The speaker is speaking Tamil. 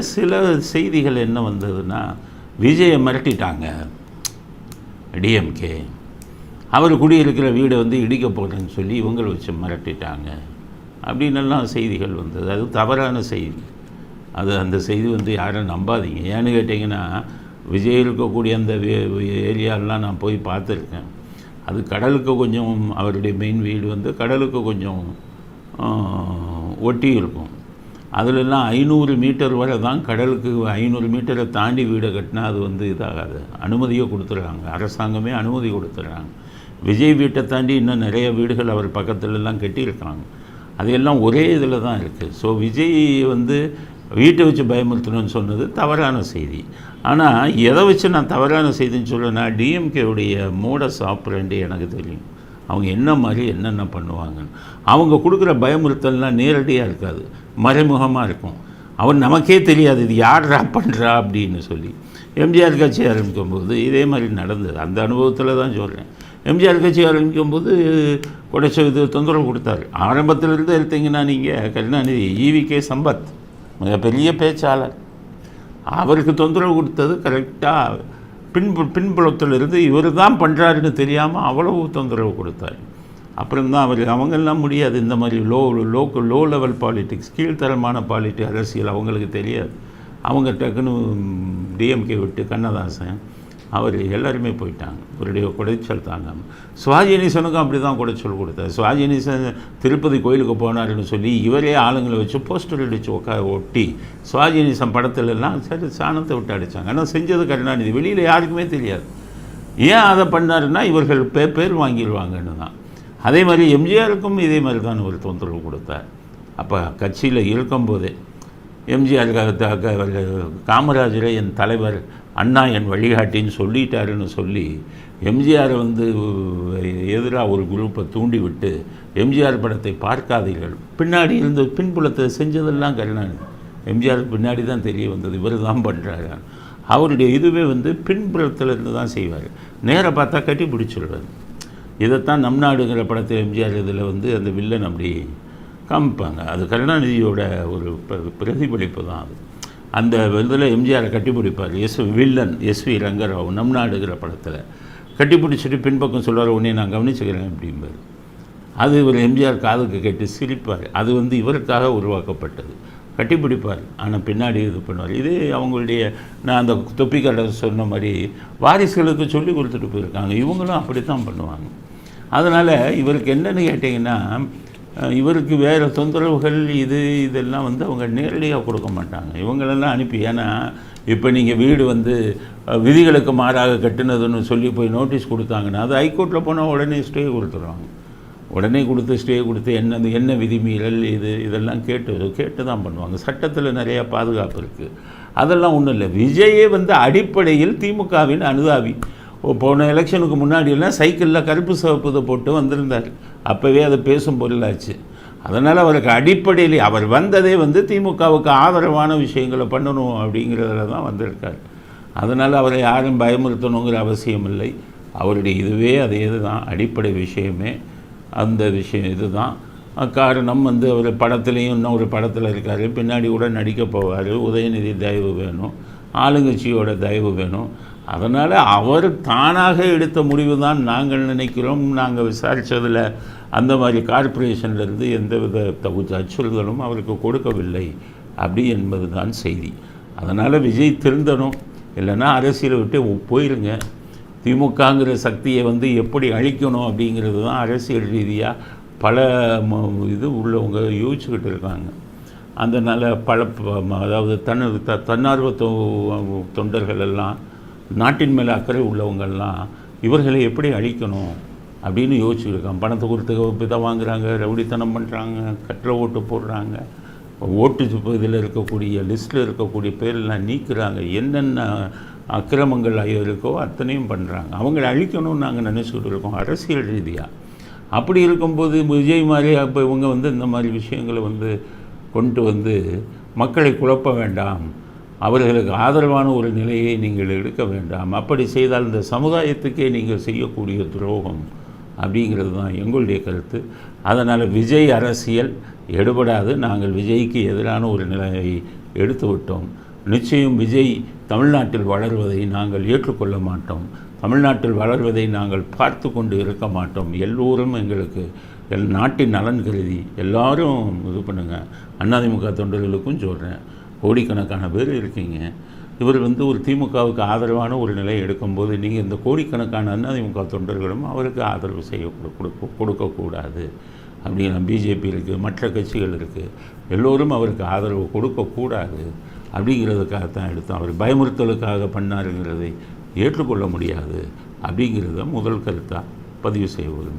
சில செய்திகள் என்ன வந்ததுன்னா விஜயை மிரட்டிட்டாங்க. டிஎம்கே அவர் குடியிருக்கிற வீடை வந்து இடிக்க போகிறேன்னு சொல்லி இவங்களை வச்சு மிரட்டிட்டாங்க. அப்படின்னெல்லாம் செய்திகள் வந்தது. அது தவறான செய்தி. அது அந்த செய்தி வந்து யாரும் நம்பாதீங்க. ஏன்னு கேட்டிங்கன்னா விஜய் இருக்கக்கூடிய அந்த ஏரியாலாம் நான் போய் பார்த்துருக்கேன். அது கடலுக்கு கொஞ்சம் அவருடைய மெயின் வீடு வந்து கடலுக்கு கொஞ்சம் ஒட்டி இருக்கும். அதிலெல்லாம் ஐநூறு மீட்டர் வரை தான் கடலுக்கு ஐநூறு மீட்டரை தாண்டி வீடை கட்டினா அது வந்து இதாகாது. அனுமதியை கொடுத்துட்றாங்க. அரசாங்கமே அனுமதி கொடுத்துட்றாங்க. விஜய் வீட்டை தாண்டி இன்னும் நிறைய வீடுகள் அவர் பக்கத்துலலாம் கட்டியிருக்காங்க. அதையெல்லாம் ஒரே இதில் தான் இருக்குது ஸோ விஜய் வந்து வீட்டை வச்சு பயமுறுத்தணும்னு சொன்னது தவறான செய்தி. ஆனால் எதை வச்சு நான் தவறான செய்தின்னு சொல்லுன்னா டிஎம்கேவுடைய மூட சாப்பிட்றேன்ட்டு எனக்கு தெரியும். அவங்க என்ன மாதிரி என்னென்ன பண்ணுவாங்கன்னு. அவங்க கொடுக்குற பயமுறுத்தல்லாம் நேரடியாக இருக்காது. மறைமுகமாக இருக்கும். அவர் நமக்கே தெரியாது இது யார்ரா பண்ணுறா அப்படின்னு சொல்லி. எம்ஜிஆர் கட்சி ஆரம்பிக்கும் போது இதே மாதிரி நடந்தது. அந்த அனுபவத்தில் தான் சொல்கிறேன் எம்ஜிஆர் கட்சி ஆரம்பிக்கும் போது இது தொந்தரவு கொடுத்தாரு. ஆரம்பத்திலிருந்து எடுத்தீங்கன்னா நீங்கள் கருணாநிதி ஈவிகே சம்பத் மிகப்பெரிய பேச்சாளர். அவருக்கு தொந்தரவு கொடுத்தது கரெக்டாக பின்பு பின்புலத்திலிருந்து இவர் தான் பண்ணுறாருன்னு தெரியாமல் அவ்வளவு தொந்தரவு கொடுத்தார். அப்புறம்தான் அவர் அவங்கெல்லாம் முடியாது. இந்த மாதிரி low low low level politics கீழ்த்தரமான பாலிட்டிக் அரசியல் அவங்களுக்கு தெரியாது. அவங்க டக்குன்னு டிஎம்கே விட்டு கண்ணதாசன் அவர் எல்லாருமே போயிட்டாங்க. இவருடைய குடைச்சல் தாங்காமல் சுவாஜினீசனுக்கும் அப்படி தான் குடைச்சல் கொடுத்தார். சுவாஜினீசன் திருப்பதி கோயிலுக்கு போனாருன்னு சொல்லி இவரே ஆளுங்களை வச்சு போஸ்டர் அடித்து உட்கா ஒட்டி சுவாஜி படத்துலலாம் சரி சாணத்தை விட்டு அடித்தாங்க ஆனால் செஞ்சது கருணாநிதி. வெளியில் யாருக்குமே தெரியாது. ஏன் அதை பண்ணாருன்னா இவர்கள் பே பேர் வாங்கிடுவாங்கன்னு தான். அதே மாதிரி எம்ஜிஆருக்கும் இதே மாதிரி தான் ஒரு தொந்தரவு கொடுத்தார். அப்போ கட்சியில் இருக்கும்போதே எம்ஜிஆர் காமராஜரை என் தலைவர் அண்ணா என் வழிகாட்டின்னு சொல்லிட்டாருன்னு சொல்லி எம்ஜிஆரை வந்து எதிராக ஒரு குரூப்பை தூண்டிவிட்டு எம்ஜிஆர் படத்தை பார்க்காதீர்கள். பின்னாடி இருந்த பின்புலத்தை செஞ்சதெல்லாம் கருணாநிதி. எம்ஜிஆருக்கு பின்னாடி தான் தெரிய வந்தது இவர் தான் பண்ணுறாரு அவருடைய இதுவே வந்து பின்புலத்தில் இருந்து தான் செய்வார். நேராக பார்த்தா கட்டி பிடிச்சிடுவார் இதைத்தான் நம் நாடுங்கிற படத்தில் எம்ஜிஆர் இதில் வந்து அந்த வில்லன் அப்படி காமிப்பாங்க அது கருணாநிதியோட ஒரு பிரதிபலிப்பு தான் அது. அந்த இதில் எம்ஜிஆரை கட்டிப்பிடிப்பார். எஸ் வில்லன் எஸ்வி ரங்கராவ் நம் நாடுகிற படத்தில். கட்டிப்பிடிச்சிட்டு பின்பக்கம் சொல்கிற உடனே நான் கவனிச்சுக்கிறேன் அப்படிம்பார். அது இவர் எம்ஜிஆர் காதுக்கு கேட்டு சிரிப்பார். அது வந்து இவருக்காக உருவாக்கப்பட்டது. கட்டிப்பிடிப்பார். ஆனால் பின்னாடி இது பண்ணுவார். இது அவங்களுடைய நான் அந்த தொப்பிக்கடை சொன்ன மாதிரி வாரிசுகளுக்கு சொல்லி கொடுத்துட்டு போயிருக்காங்க. இவங்களும் அப்படித்தான் பண்ணுவாங்க. அதனால் இவருக்கு என்னென்னு கேட்டிங்கன்னா இவருக்கு வேறு தொந்தரவுகள் இது இதெல்லாம் வந்து அவங்க நேரடியாக கொடுக்க மாட்டாங்க. இவங்களெல்லாம் அனுப்பி ஏன்னா இப்போ நீங்கள் வீடு வந்து விதிகளுக்கு மாறாக கட்டுனதுன்னு சொல்லி போய் நோட்டீஸ் கொடுத்தாங்கன்னா அது ஹைகோர்ட்டில் போனால் உடனே ஸ்டே கொடுத்துருவாங்க. உடனே கொடுத்து ஸ்டே கொடுத்து என்ன என்ன விதிமீறல் இது இதெல்லாம் கேட்டு கேட்டு தான் பண்ணுவாங்க. சட்டத்தில் நிறையா பாதுகாப்பு இருக்குது அதெல்லாம் ஒன்றும் இல்லை. விஜயே வந்து அடிப்படையில் திமுகவின் அனுதாபி. போன எலெக்ஷனுக்கு முன்னாடியெல்லாம் சைக்கிளில் கருப்பு சிவப்பு இதை போட்டு வந்திருந்தார். அப்போவே அதை பேசும் பொருளாச்சு அதனால் அவருக்கு அடிப்படையில் அவர் வந்ததே வந்து திமுகவுக்கு ஆதரவான விஷயங்களை பண்ணணும் அப்படிங்கிறதுல தான் வந்திருக்கார். அதனால் அவரை யாரும் பயமுறுத்தணுங்கிற அவசியம் இல்லை. அவருடைய இதுவே அதே இதுதான். அடிப்படை விஷயமே அந்த விஷயம் இதுதான். காரணம் வந்து அவர் படத்துலேயும் இன்னும் ஒரு படத்தில் இருக்கார். பின்னாடி கூட நடிக்க போவார். உதயநிதி தயவு வேணும். ஆளுங்கட்சியோட தயவு வேணும். அதனால் அவர் தானாக எடுத்த முடிவு தான் நாங்கள் நினைக்கிறோம். நாங்கள் விசாரித்ததில் அந்த மாதிரி கார்ப்பரேஷன்லேருந்து எந்தவித தகுதி அச்சுறுத்தலும் அவருக்கு கொடுக்கவில்லை அப்படி என்பது தான் செய்தி. அதனால் விஜய் திருந்தணும். இல்லைன்னா அரசியலை விட்டு போயிருங்க. திமுகங்கிற சக்தியை வந்து எப்படி அழிக்கணும் அப்படிங்கிறது தான் அரசியல் ரீதியாக பல ம- இது உள்ளவங்க யோசிச்சுக்கிட்டு இருக்காங்க. அதனால் பல ம- அதாவது தன் த தன்னார்வ தொ- தொண்டர்கள் எல்லாம் நாட்டின் மேலே அக்கறை உள்ளவங்கள்லாம் இவர்களை எப்படி அழிக்கணும் அப்படின்னு யோசிச்சுருக்கான் பணத்தை கொடுத்து இதை வாங்குறாங்க ரவுடித்தனம் பண்ணுறாங்க கற்ற ஓட்டு போடுறாங்க. ஓட்டு இதில் இருக்கக்கூடிய லிஸ்ட்டில் இருக்கக்கூடிய பேரெல்லாம் நீக்கிறாங்க. என்னென்ன அக்கிரமங்கள் இருக்கோ அத்தனையும் பண்ணுறாங்க அவங்கள அழிக்கணும்னு நாங்கள் நினச்சிக்கிட்டு இருக்கோம். அரசியல் ரீதியாக அப்படி இருக்கும்போது விஜய் மாதிரி அப்போ இவங்க வந்து இந்த மாதிரி விஷயங்களை வந்து கொண்டு வந்து மக்களை குழப்ப வேண்டாம். அவர்களுக்கு ஆதரவான ஒரு நிலையை நீங்கள் எடுக்க வேண்டாம். அப்படி செய்தால் இந்த சமுதாயத்துக்கே நீங்கள் செய்யக்கூடிய துரோகம் அப்படிங்கிறது தான் எங்களுடைய கருத்து. அதனால் விஜய் அரசியல் எடுபடாது. நாங்கள் விஜய்க்கு எதிரான ஒரு நிலையை எடுத்து விட்டோம். நிச்சயம் விஜய் தமிழ்நாட்டில் வளர்வதை நாங்கள் ஏற்றுக்கொள்ள மாட்டோம். தமிழ்நாட்டில் வளர்வதை நாங்கள் பார்த்து கொண்டு இருக்க மாட்டோம். எல்லோரும் எங்களுக்கு எல் நாட்டின் நலன் கருதி எல்லாரும் இது பண்ணுங்கள் அதிமுக தொண்டர்களுக்கும் சொல்கிறேன் கோடிக்கணக்கான பேர் இருக்கீங்க. இவர் வந்து ஒரு திமுகவுக்கு ஆதரவான ஒரு நிலை எடுக்கும்போது நீங்கள் இந்த கோடிக்கணக்கான அதிமுக தொண்டர்களும் அவருக்கு ஆதரவு செய்ய கொடு- கொடுக்க கொடுக்கக்கூடாது. அப்படிங்கிற பிஜேபி இருக்குது மற்ற கட்சிகள் இருக்குது எல்லோரும் அவருக்கு ஆதரவு கொடுக்கக்கூடாது. அப்படிங்கிறதுக்காகத்தான் எடுத்தோம். அவர் பயமுறுத்தலுக்காக பண்ணாருங்கிறதை ஏற்றுக்கொள்ள முடியாது. அப்படிங்கிறத முதல் கருத்தாக பதிவு செய்வது